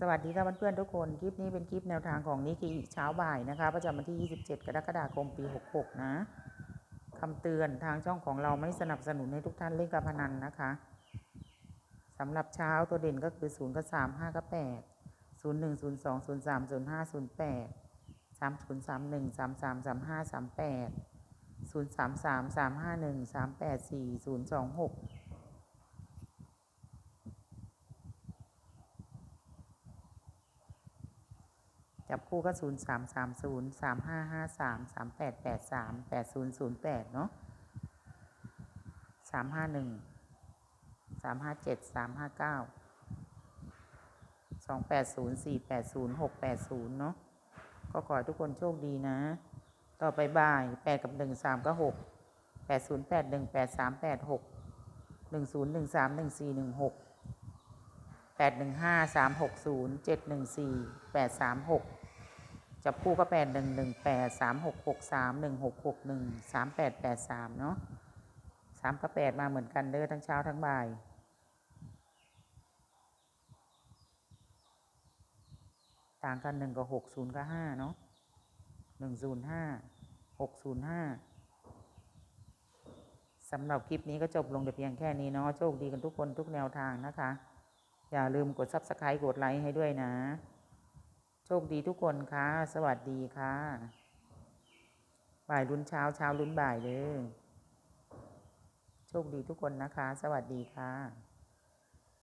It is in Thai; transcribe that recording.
สวัสดีค่ะเพื่อนๆทุกคน คลิปนี้เป็นคลิปแนวทางของนิกิเช้าบ่ายนะคะประจำวันที่ 27 กรกฎาคมปี 66 นะคำเตือนทางช่องของเราไม่สนับสนุนให้ทุกท่านเล่นการพนันนะคะสำหรับเช้าตัวเด่นก็คือ 0 กับ 3 5 กับ 8 0 1 0 2 0 3 0 5 0 8 3 0 3 1 3 3 3 5 3 8 0 3 3 3 5 1 3 8 4 0 2 6 จับคู่ก็ศูนย์สามสามศูนย์สามห้าห้าสามสามแปดแปดสามแปดศูนย์ศูนย์แปดเนาะสามห้าหนึ่งสามห้าเจ็ดสามห้าเก้าสองแปดศูนย์สี่แปดศูนย์หกแปดศูนย์เนาะก็ขอให้ทุกคนโชคดีนะ ต่อไปบ่ายแปดกับหนึ่งสามก็หกแปดศูนย์แปดหนึ่งแปดสามแปดหกหนึ่งศูนย์หนึ่งสามหนึ่งสี่หนึ่งหกแปดหนึ่งห้าสามหกศูนย์เจ็ดหนึ่งสี่แปดสามหก จับคู่ก็แปดหนึ่งหนึ่งแปดสามหกหกสามหนึ่งหกหกหนึ่งสามแปดแปดสามเนาะสามกับแปดมาเหมือนกันเด้อทั้งเช้าทั้งบ่ายต่างกันหนึ่งกับหกศูนย์กับห้าเนาะหนึ่งศูนย์ห้าหกศูนย์ห้าสำหรับคลิปนี้ก็จบลงแต่เพียงแค่นี้เนาะโชคดีกันทุกคนทุกแนวทางนะคะ อย่าลืมกด subscribe กดไลค์ให้ด้วยนะ โชคดีทุกคนค่ะ สวัสดีค่ะ บ่ายลุ้นเช้าเช้าลุ้นบ่ายเลย โชคดีทุกคนนะคะ สวัสดีค่ะ